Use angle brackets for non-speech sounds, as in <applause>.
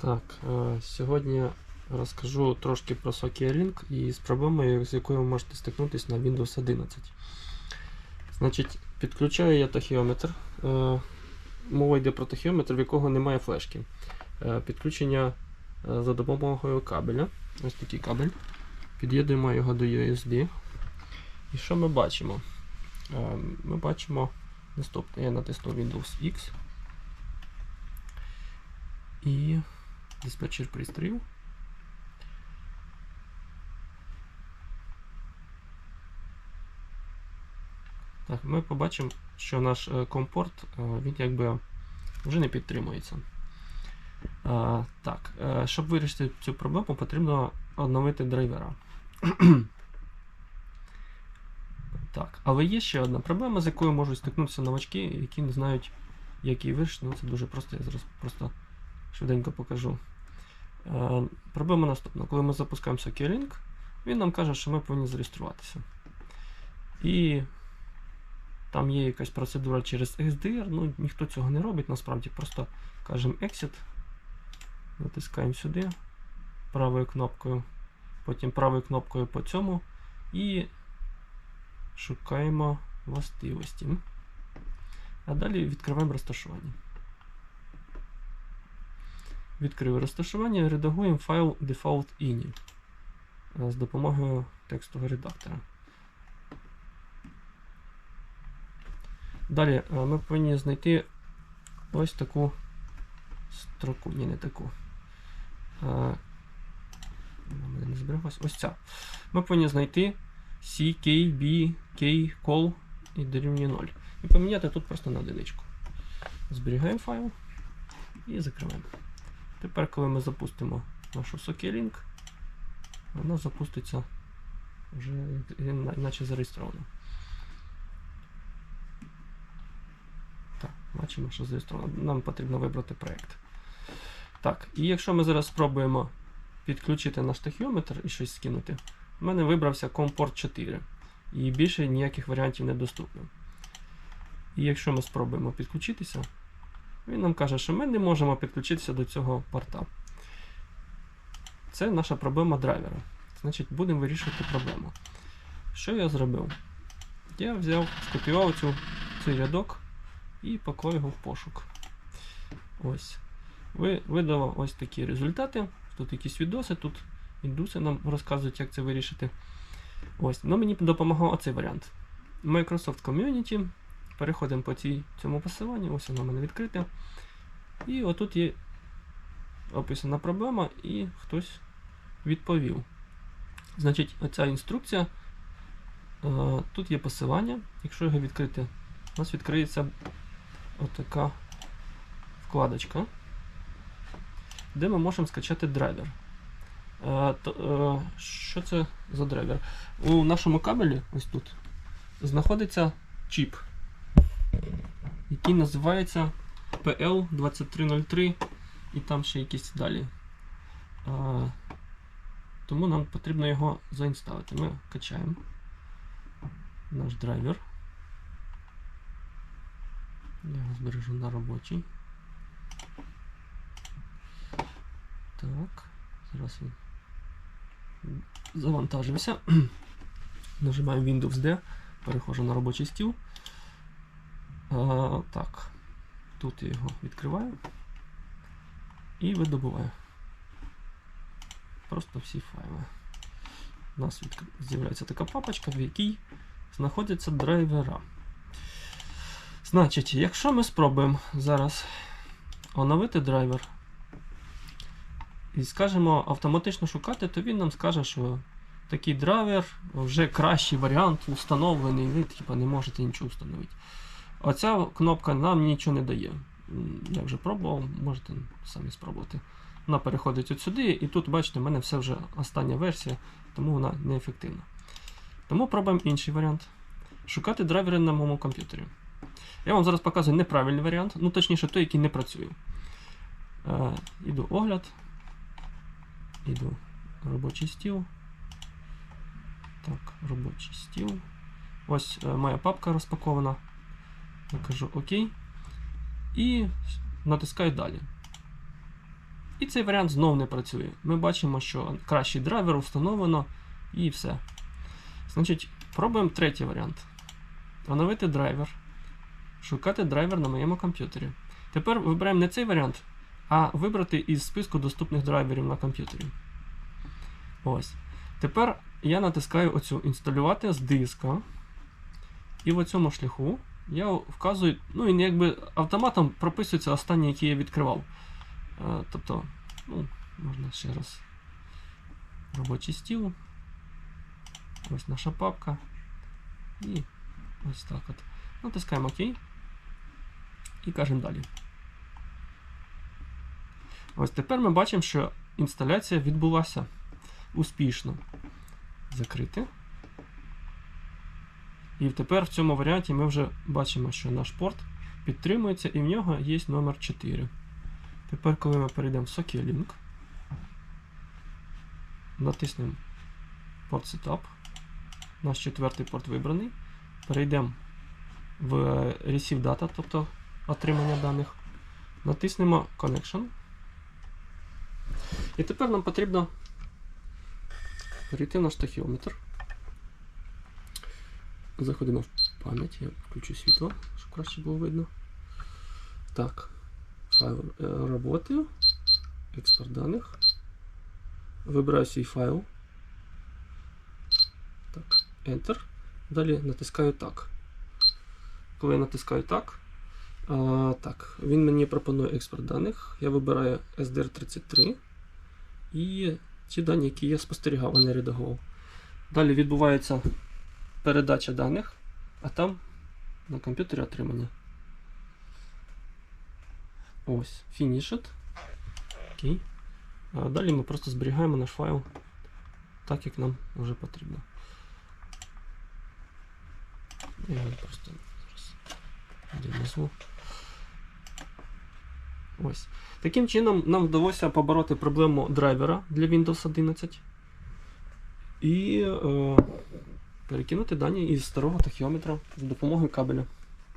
Так, е, сьогодні розкажу трошки про Socky і з проблемою, з якою ви можете стикнутися на Windows 11. Значить, підключаю я тахіометр. Е, Мова йде про тахіометр, в якого немає флешки. Е, Підключення за допомогою кабеля. Ось такий кабель. Під'єднуємо його до USB. І що ми бачимо? Ми бачимо наступне. Я натиснув Windows X. І диспетчер пристроїв. Так, ми побачимо, що наш е, компорт він якби вже не підтримується. Е, Так, щоб вирішити цю проблему, потрібно оновити драйвера. <coughs> Так, але є ще одна проблема, з якою можуть стикнутися новачки, які не знають, як її вирішити. Ну, це дуже просто, я зараз просто швиденько покажу. Е, проблема наступна. Коли ми запускаємо Link, він нам каже, що ми повинні зареєструватися. І там є якась процедура через XDR, ну ніхто цього не робить, насправді просто кажемо Exit, натискаємо сюди правою кнопкою, потім правою кнопкою по цьому і шукаємо властивості. А далі відкриваємо розташування. Відкрив розташування, редагуємо файл default ini з допомогою текстового редактора. Далі е, ми повинні знайти ось таку строку, ні, не таку. Е, не збереглась. Ось ця. Ми повинні знайти C, K, B, K, call і дорівнює 0. І поміняти тут просто на одиничку. Зберігаємо файл і закриваємо. Тепер, коли ми запустимо нашу Socky вона запуститься вже наче зареєстровано. Так, бачимо, що зареєстровано. Нам потрібно вибрати проєкт. Так, і якщо ми зараз спробуємо підключити наш тахіометр і щось скинути, в мене вибрався Comport 4. І більше ніяких варіантів недоступно. І якщо ми спробуємо підключитися, він нам каже, що ми не можемо підключитися до цього порта. Це наша проблема драйвера. Значить, будемо вирішувати проблему. Що я зробив? Я взяв, скопіював цю, цей рядок і поклав його в пошук. Ось. Ви видав ось такі результати. Тут якісь відоси, тут індуси нам розказують, як це вирішити. Ось. Ну, мені допомагав оцей варіант. Microsoft Community. Переходимо по цій, цьому посиланню, ось воно в мене відкрите. І отут є описана проблема, і хтось відповів. Значить, оця інструкція. е, Тут є посилання. Якщо його відкрити, у нас відкриється отака вкладочка, де ми можемо скачати драйвер. Е, е, Що це за драйвер? У нашому кабелі, ось тут, знаходиться чіп, який називається PL2303 і там ще якісь далі. А, тому нам потрібно його заінсталити. Ми качаємо наш драйвер. Я його збережу на робочий. Так, зараз він завантажився. <clears throat> Нажимаємо Windows D, переходжу на робочий стіл. Так, тут я його відкриваю і видобуваю. Просто всі файли. У нас з'являється така папочка, в якій знаходяться драйвера. Значить, якщо ми спробуємо зараз оновити драйвер і скажемо автоматично шукати, то він нам скаже, що такий драйвер вже кращий варіант установлений, ви типа, не можете нічого встановити. Оця кнопка нам нічого не дає. Я вже пробував, можете самі спробувати. Вона переходить от сюди, і тут, бачите, в мене все вже остання версія, тому вона неефективна. Тому пробуємо інший варіант. Шукати драйвери на моєму комп'ютері. Я вам зараз показую неправильний варіант, ну точніше той, який не працює. Е, іду огляд. Іду робочий стіл. Так, робочий стіл. Ось е, моя папка розпакована. Я кажу ОК. І натискаю далі. І цей варіант знов не працює. Ми бачимо, що кращий драйвер встановлено і все. Значить, пробуємо третій варіант. Оновити драйвер. Шукати драйвер на моєму комп'ютері. Тепер вибираємо не цей варіант, а вибрати із списку доступних драйверів на комп'ютері. Ось. Тепер я натискаю оцю інсталювати з диска. І в цьому шляху я вказую, ну він якби автоматом прописується останній, який я відкривав. Е, тобто, ну, можна ще раз. Робочий стіл. Ось наша папка. І ось так от. Натискаємо ОК. І кажемо далі. Ось тепер ми бачимо, що інсталяція відбулася успішно. Закрити. І тепер в цьому варіанті ми вже бачимо, що наш порт підтримується і в нього є номер 4. Тепер, коли ми перейдемо в Socket-Link, натиснемо порт Setup, наш четвертий порт вибраний. Перейдемо в Receive Data, тобто отримання даних. Натиснемо Connection. І тепер нам потрібно перейти в наш. Заходимо в пам'ять, я включу світло, щоб краще було видно. Так, файл е, роботи, експорт даних. Вибираю свій файл. Так, Enter. Далі натискаю так. Коли я натискаю так, а, так, він мені пропонує експорт даних. Я вибираю SDR33 і ті дані, які я спостерігав, а не редагував. Далі відбувається передача даних, а там на комп'ютері отримання. Ось, Finished. Окей. А далі ми просто зберігаємо наш файл так, як нам вже потрібно. Я просто зараз назву. Ось. Таким чином нам вдалося побороти проблему драйвера для Windows 11 і е, перекинути дані із старого тахіометра з допомогою кабеля.